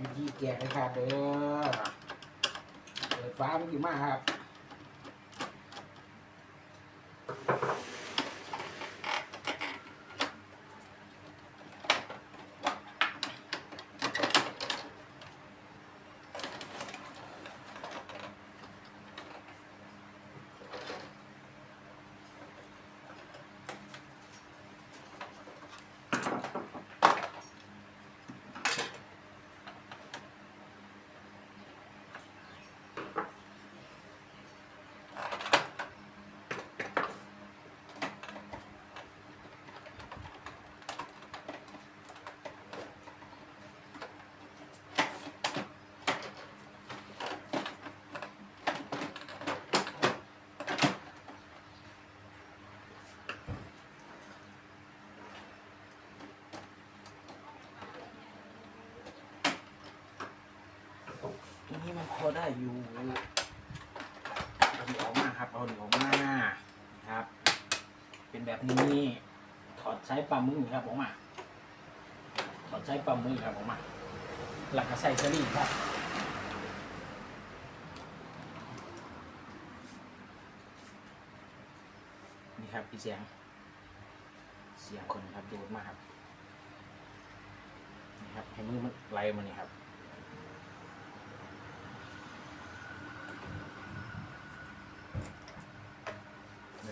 วิธีแกะนะครับเด้อเปิดฟ้ามันกี่มาครับ มันพอได้อยู่เอาหนีออกมาครับเอาหนีออกมาครับ เป็นแบบนี้ถอดใช้ปั๊มมือครับออกมาถอดใช้ปั๊มมือครับออกมาหลักก็ใส่สลิงครับนี่ครับพี่เสียง เสียงคนครับดูดมากครับนี่ครับให้มือมันไหลมานี่ครับ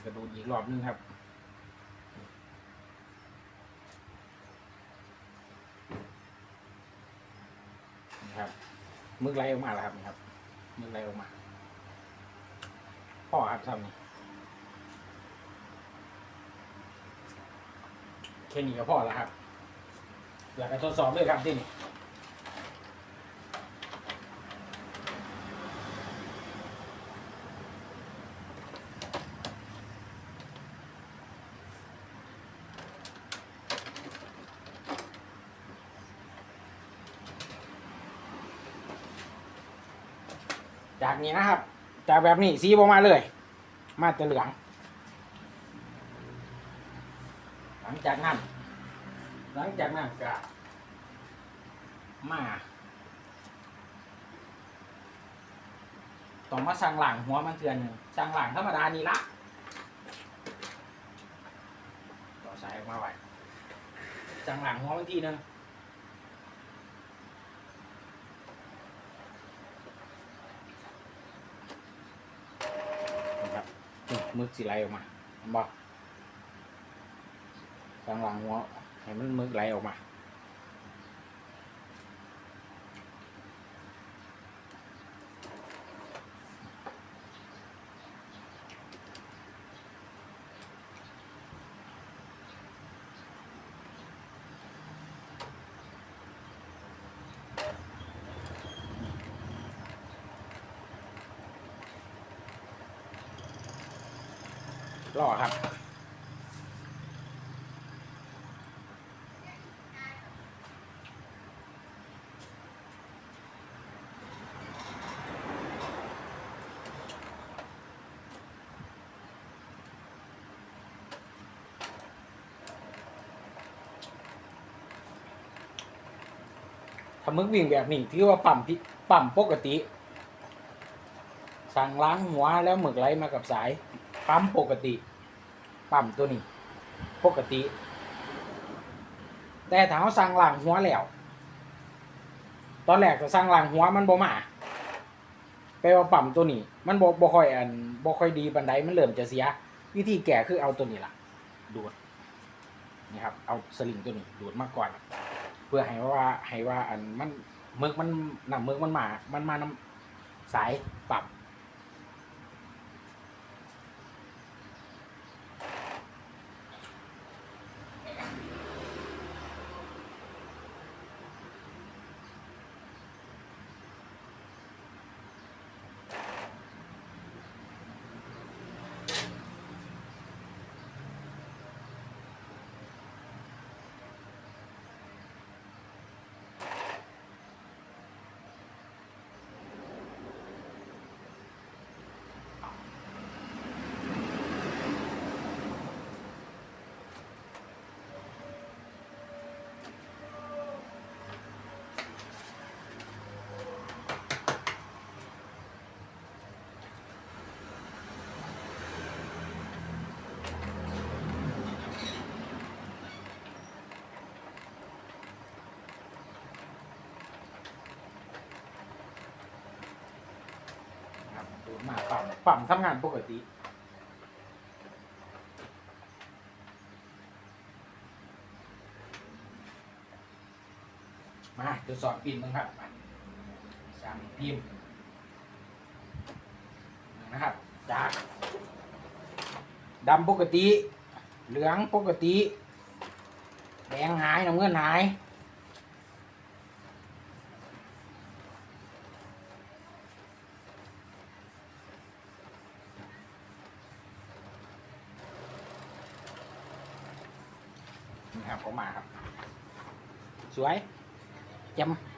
แล้วก็ดูดอีกรอบนึงครับนี่ครับมึกไหลออกมาแล้วครับนี่ครับมึกไหลออกมาพ่อครับทำนี่แค่นี้ก็พอแล้วครับ แล้วก็ทดสอบด้วยครับที่นี่ จากนี้นะครับ จากแบบนี้สีออกมาเลย มาแต่เหลือง หลังจากนั้น หลังจากนั้นก็มาต้องมาสั่งหลังหัวมันเถื่อนหนึ่งสั่งหลังธรรมดานี่ละต่อสายออกมาไว้สั่งหลังหัวมันทีหนึง นะครับนี่ มึกสีไหลออกมาบอกกลางหลังหัวให้มันมึกไหลออกมา รอครับ ถ้ามึกวิ่งแบบนี้ถือว่าปั๊มพิปั๊มปกติ สั่งล้างหัวแล้วหมึกไหลมากับสาย ปั๊มปกติ ปั๊มตัวนี้ ปกติ แต่ถ้าเราสั่งล้างหัวแล้ว ตอนแรกก็สั่งล้างหัวมันบ่มาแปลว่าปั๊มตัวนี้ มันบ่บ่ค่อยอันบ่ค่อยดีบันไดมันเริ่มจะเสีย วิธีแก้คือเอาตัวนี้ล่ะ ดูดนี่ครับ เอาสลิงตัวนี้ดูดมาก่อน เพื่อให้ว่าให้ว่าอันมันมึกมันนำมึกมันมา มันมานำสายปรับ น มาปั๊มปั๊มทำงานปกติมาทดสอบปินบ้างครับมาสามพิมพ์นะครับ จากดำปกติ เหลืองปกติ แดงหายน้ำเงินหาย ครับผมมาครับ สวยแจำ